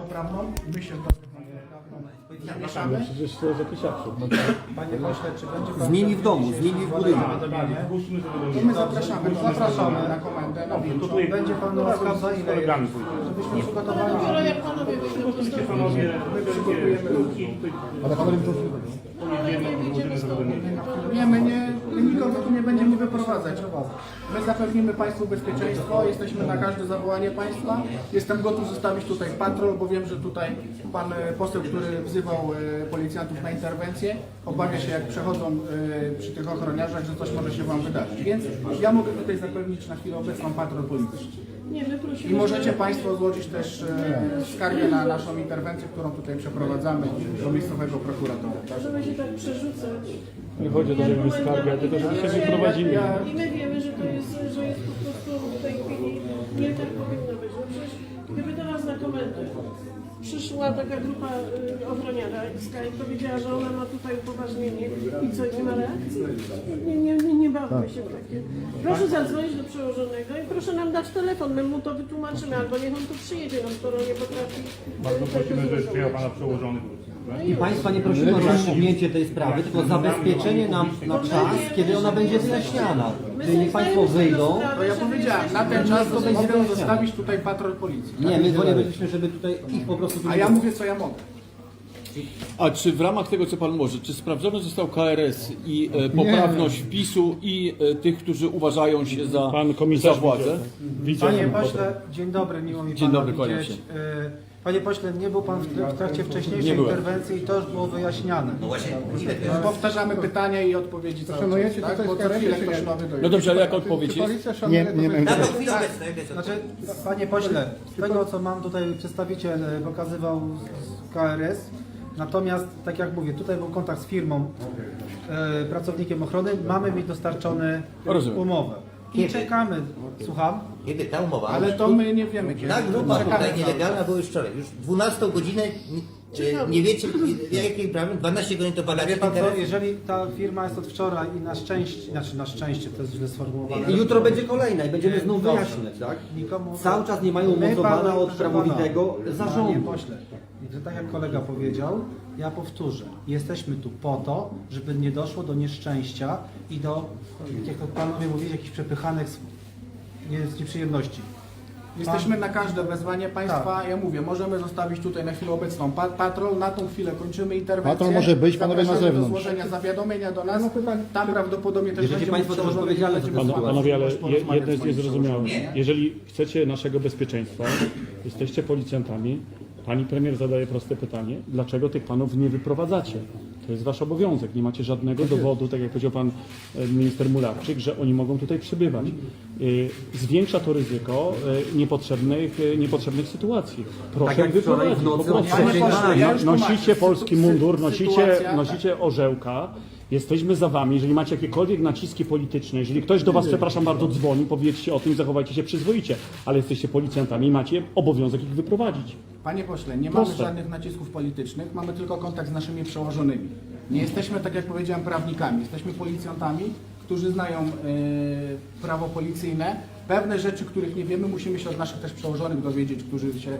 prawną, my się Zapraszamy. Przecież to jest jakiś absurd. No, Panie pośle, czy będzie pan... Zmieni w domu, zmieni w budynku. To my zapraszamy, zapraszamy na komendę, na wilczą. Będzie pan za ile jest? Żebyśmy przygotowali... Przygotujemy ludzi. ale panowie. Nie, my nie, nie będziemy wyprowadzać. My zapewnimy Państwu bezpieczeństwo, jesteśmy na każde zawołanie Państwa. Jestem gotów zostawić tutaj patrol, bo wiem, że tutaj Pan e, poseł, który wzywał e, policjantów na interwencję, obawia się jak przechodzą e, przy tych ochroniarzach, że coś może się Wam wydarzyć. Więc ja mogę tutaj zapewnić na chwilę obecną patrol policji. Nie. I możecie Państwo złożyć też e, skargę na naszą interwencję, którą tutaj przeprowadzamy do miejscowego prokuratora. Możemy się tak przerzucać. Nie chodzi o to, żeby skargę, tylko żeby się wyprowadzili. I my wiemy, że to jest, że jest po prostu w tej chwili nie tak powinno być. No przecież gdyby do nas na komendę przyszła taka grupa y, ochroniarska i powiedziała, że ona ma tutaj upoważnienie i co, nie ma reakcji? Nie, nie, nie, nie bawmy się w takie. Proszę zadzwonić do przełożonego i proszę nam dać telefon, my mu to wytłumaczymy, albo niech on tu przyjedzie, no skoro nie potrafi. y, Bardzo tego prosimy, żeby zrozumieć. przyjechał Pana przełożony. I Państwa nie prosimy o rozstrzygnięcie tej sprawy, tylko zabezpieczenie nam na czas, kiedy ona będzie wyjaśniana. Czyli niech Państwo wyjdą. To ja powiedziałem, na ten czas to mogę zostawić tutaj patrol policji. Nie, my wolelibyśmy, żeby tutaj ich po prostu... tu A ja mówię co ja mogę. A czy w ramach tego, co Pan może, czy sprawdzony został KRS i e, poprawność wpisu i e, tych, którzy uważają się za, Pan komisarz za władzę? widział. Panie pośle, dzień dobry, miło mi Dzień pana dobry, kłaniam widzieć. Y, Panie pośle, nie był pan w tr- w trakcie wcześniejszej byłem. interwencji i to już było wyjaśniane. Powtarzamy pytania i odpowiedzi cały czas, tak? Bo co chwilę ktoś nowy No dobrze, ale jaka odpowiedź jest? Nie, nie wiem. Znaczy, panie pośle, z tego co mam tutaj przedstawiciel e, pokazywał z KRS, natomiast tak jak mówię, tutaj był kontakt z firmą, e, pracownikiem ochrony, mamy mi dostarczony Rozumiem. umowę. I Kiedy? czekamy, słucham, Kiedy ta umowa? Ale to my nie wiemy kiedy. Ta grupa Czekamy tutaj cały nielegalna była już wczoraj. Już 12 godzinę nie, nie wiecie, jakiej prawie 12 godzin to badacie wie pan co, jeżeli ta firma jest od wczoraj i na szczęście, znaczy na szczęście, to jest źle sformułowane. I jutro będzie kolejna i będziemy znów wyjaśniać, tak? Nikomu Cały czas nie mają My umocowania panu- od proszę prawowitego pana, Panie zarządu. pośle, że tak jak kolega powiedział, ja powtórzę, jesteśmy tu po to, żeby nie doszło do nieszczęścia i do, jak to panowie mówili, jakichś przepychanek z, nie, z nieprzyjemności. Jesteśmy na każde wezwanie Państwa. Tak. Ja mówię, możemy zostawić tutaj na chwilę obecną pa patrol. Na tą chwilę kończymy interwencję. Patrol może być, panowie, na Zapraszamy zewnątrz. do złożenia zawiadomienia do nas. Tam prawdopodobnie też Bierzecie będzie państwo też odpowiedzialność za Pan, sytuację. panowie, ale je- jedno jest niezrozumiałe. Jeżeli chcecie naszego bezpieczeństwa, jesteście policjantami, pani premier zadaje proste pytanie, dlaczego tych panów nie wyprowadzacie? To jest wasz obowiązek. Nie macie żadnego dowodu, tak jak powiedział pan e, minister Mularczyk, że oni mogą tutaj przybywać. Y, Zwiększa to ryzyko e, niepotrzebnych, e, niepotrzebnych sytuacji. Proszę Tak wyprowadzić. Po prostu. No, Nosicie polski mundur, nosicie, nosicie orzełka. Jesteśmy za wami. Jeżeli macie jakiekolwiek naciski polityczne, jeżeli ktoś do was, przepraszam bardzo, dzwoni, powiedzcie o tym, zachowajcie się przyzwoicie, ale jesteście policjantami i macie obowiązek ich wyprowadzić. Panie pośle, nie mamy Proste. żadnych nacisków politycznych, mamy tylko kontakt z naszymi przełożonymi. Nie jesteśmy, tak jak powiedziałem, prawnikami, jesteśmy policjantami, którzy znają e, prawo policyjne. Pewne rzeczy, których nie wiemy, musimy się od naszych też przełożonych dowiedzieć, którzy się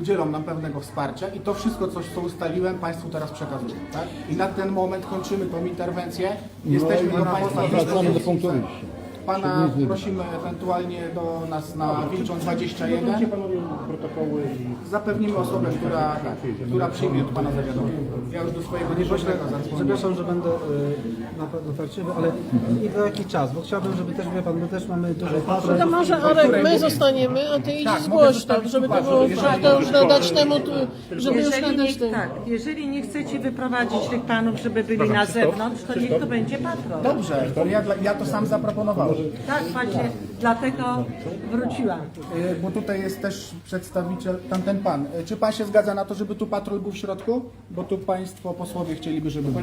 udzielą nam pewnego wsparcia i to wszystko, coś co ustaliłem, Państwu teraz przekazuję. Tak? I na ten moment kończymy tą interwencję. Jesteśmy do Państwa Wracamy do punktu wyjścia. Pana prosimy ewentualnie do nas na Wilczą 21. Przygotujcie Panowie protokoły i Zapewnimy osobę, która, tak, która przyjmie od Pana zawiadomienie. Ja już do swojego zadzwonię. Przepraszam, że będę y, na pewno tarczywy, ale i do jaki czas, bo chciałbym, żeby też, wie pan, my też mamy dużo patrol. To może Arek, my zostaniemy, a ty idź Tak, mogę zgłoś to, zostawić żeby to było, jeżeli- żeby to już nadać temu, tu- żeby już Jeżeli nadać nie, temu. tak, jeżeli nie chcecie wyprowadzić tych panów, żeby byli na zewnątrz, to niech to będzie patrol. Dobrze, to ja, dla- ja to sam zaproponowałem. Tak, właśnie, dlatego wróciłam. Y, Bo tutaj jest też przedstawiciel, tamten pan. Y, Czy pan się zgadza na to, żeby tu patrol był w środku? Bo tu państwo posłowie chcieliby, żeby był.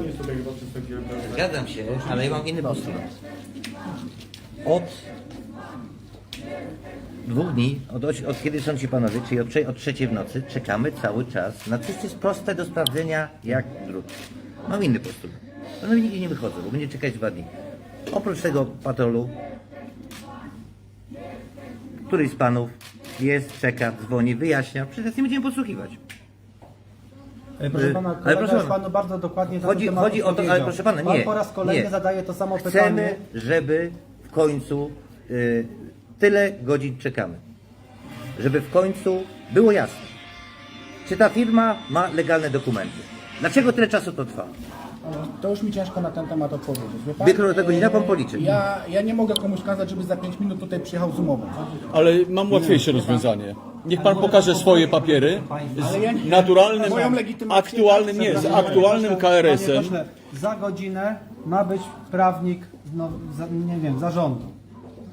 Zgadzam się, ale ja mam inny postulat. Od dwóch dni, od, oś- od kiedy są ci panowie, czyli od, trze- od trzeciej w nocy, czekamy cały czas na coś, co jest proste do sprawdzenia jak drut. Mam inny postulat. Panowie nigdzie nie wychodzą, bo będzie czekać dwa dni. Oprócz tego patrolu, któryś z panów jest, czeka, dzwoni, wyjaśnia. Przecież nie będziemy podsłuchiwać. E, Proszę Y, pana, ale kolega proszę jest pana, panu bardzo dokładnie na Chodzi, ten temat chodzi o to, ale odpowiedział. proszę pana, Pan nie. po raz kolejny nie. zadaje to samo Chcemy, pytanie. żeby w końcu y, tyle godzin czekamy. Żeby w końcu było jasne, czy ta firma ma legalne dokumenty. Dlaczego tyle czasu to trwa? To już mi ciężko na ten temat odpowiedzieć. Wie pan? Dwie do godzina pan E, policzy. Ja, ja nie mogę komuś kazać, żeby za 5 minut tutaj przyjechał z umową. Ale mam łatwiejsze rozwiązanie. Niech pan pokaże swoje papiery nie- z naturalnym, Moją legitymację- aktualnym, nie, z aktualnym Panie KRS-em. pośle, za godzinę ma być prawnik, no, za, nie wiem, zarządu.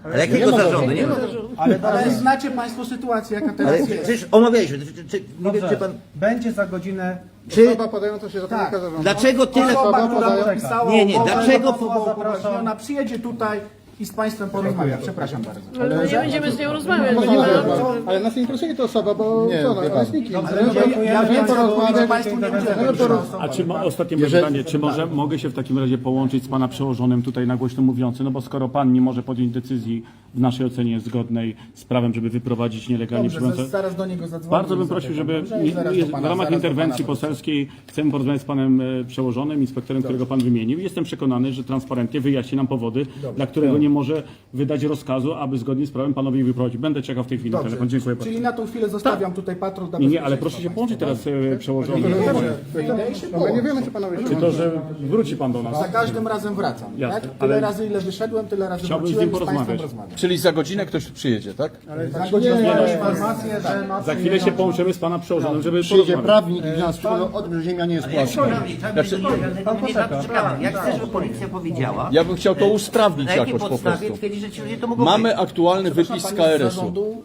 Ale jakiego zarządu? Nie ma. Ale Ale dobrze, znacie Państwo sytuację, jaka teraz Ale jest. przecież omawialiśmy. Czy, czy, czy, nie wiem, dobrze. czy pan. będzie za godzinę. Czy, Osoba podająca się za prawnika zarządu. dlaczego tyle. Osoba, która podpisała Nie, nie, umowę, dlaczego- była upoważniona, przyjedzie tutaj i z Państwem porozmawia. Przepraszam bardzo. Ale my nie będziemy z nią rozmawiać, bo nie ma... Ale nas nie interesuje ta osoba, bo Nie, no, ona pan. jest nikim. Ale ja, ja wiem, że Państwu nie. A czy ma, ostatnie moje pytanie, czy może, mogę się w takim razie połączyć z Pana przełożonym tutaj na głośno mówiący, no bo skoro Pan nie może podjąć decyzji w naszej ocenie zgodnej z prawem, żeby wyprowadzić nielegalnie Dobrze, przybywające... zaraz do niego zadzwonię. Bardzo bym prosił, żeby Dobrze, w ramach interwencji poselskiej chcemy porozmawiać z panem e, przełożonym, inspektorem, którego pan wymienił. Jestem przekonany, że transparentnie wyjaśni nam powody, dla którego nie może wydać rozkazu, aby zgodnie z prawem panowie ich wyprowadzić. Będę czekał w tej chwili na telefon. Dziękuję bardzo. Czyli na tą chwilę zostawiam tutaj patrol dla Nie, nie, ale bezpieczeństwa proszę się połączyć teraz e, przełożony. Dobrze, wyjdę i się No, my nie wiemy, czy panowie się Czy to, że wróci pan do nas? Za każdym razem wracam. Jasne, tak? Tyle ale- razy, ile wyszedłem, tyle razy Chciałbym z wróciłem nim z Państwem porozmawiać. rozmawiam. Czyli za godzinę ktoś tu przyjedzie, tak? Za godzinę informację, że ma Za chwilę się połączymy z pana przełożonym, żeby porozmawiać. prawnik i nas o tym, że ziemia nie jest płaska. Znaczy, nie na to czekamy. Ja chcę, żeby policja powiedziała, Ja bym chciał to usprawnić na jakiej jakoś po prostu. twierdzi, że ci ludzie to mogą Mamy być. aktualny wypis z KRS-u. zarządu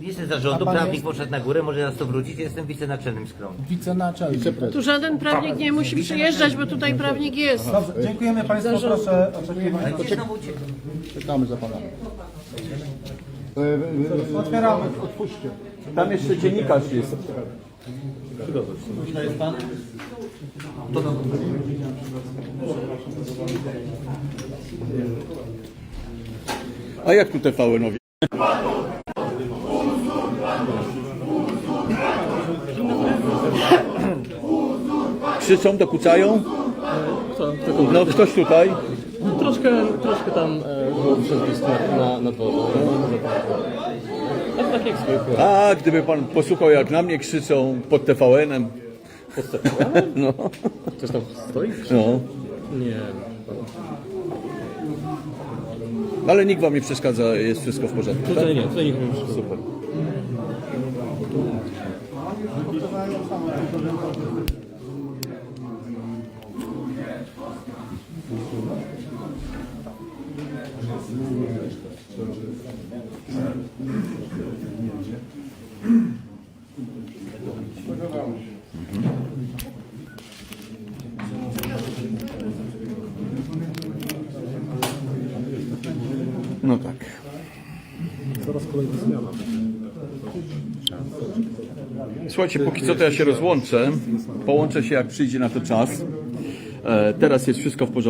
Jestem z zarządu, A pan prawnik jest? poszedł na górę, może nas to wrócić, jestem wicenaczelnym skromnym. wicenaczelny. Tu żaden prawnik nie musi przyjeżdżać, bo tutaj prawnik jest. Dobrze, dziękujemy Państwu, proszę oczekiwać. Ale gdzie znowu uciekł? Czekamy za pana. Otwieramy. Tam jeszcze dziennikarz jest. A jak tu TVN-owi? Krzyczą, dokuczają? No ktoś tutaj. Troszkę, troszkę tam e, było przezwisko na, na dworze. A tak jak zwykle. A gdyby pan posłuchał jak na mnie krzyczą pod TVN-em. No, Ktoś tam stoi? no. Nie. Ale nikt wam nie przeszkadza, jest wszystko w porządku. Tak? Tutaj nie, tutaj nikt nie przyszedł. Super. No tak. Słuchajcie, póki co to ja się rozłączę. Połączę się jak przyjdzie na to czas. E, teraz jest wszystko w porządku.